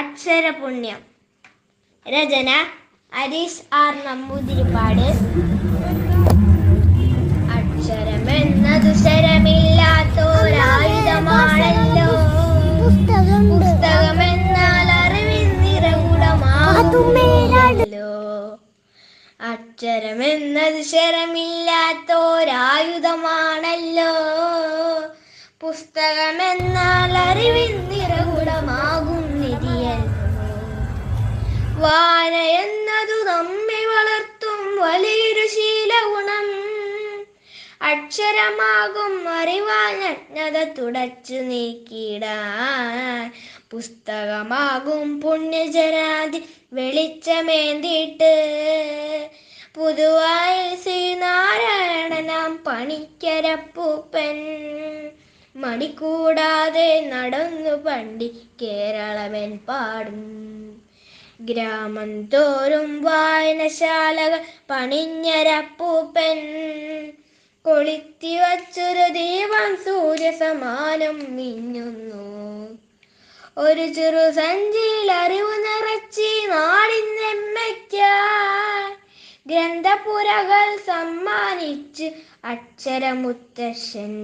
അക്ഷരപുണ്യം. രചന അരീഷ് R Namboothiripad അക്ഷരമെന്നതു ശരമില്ലാത്തോരായുധമാണല്ലോ. പുസ്തകമെന്നാൽ അറിവിൻ നിറകുടമാണല്ലോ അക്ഷരമെന്നത് ശരമില്ലാത്തോരായുധമാണല്ലോ. പുസ്തകമെന്നാൽ അറിവിൻ നിറകുടമാ വായന എന്നതു നമ്മെ വളർത്തും വലിയൊരു ശീല ഗുണം. അക്ഷരമാകും അറിവാനജ്ഞത തുടച്ചു നീക്കിടാൻ പുസ്തകമാകും പുണ്യജനാതി വെളിച്ചമേന്തിട്ട് പുതുവായി ശ്രീനാരായണനാം പണിക്കരപ്പൂപ്പൻ. മടികൂടാതെ നടന്നു പണ്ടി കേരളമെൻ പാടും ഗ്രാമം തോറും വായനശാലകൾ പണിഞ്ഞരപ്പൂപ്പൻ കൊളുത്തി വച്ചൊരു ദീപം സൂര്യസമാനം മിന്നുന്നു. ഒരു ചെറു സഞ്ചിയിൽ അറിവ് നിറച്ചി നാടിന്നെമ്മയ്ക്ക ഗ്രന്ഥപുരകൾ സമ്മാനിച്ച് അക്ഷരമുത്തശ്ശൻ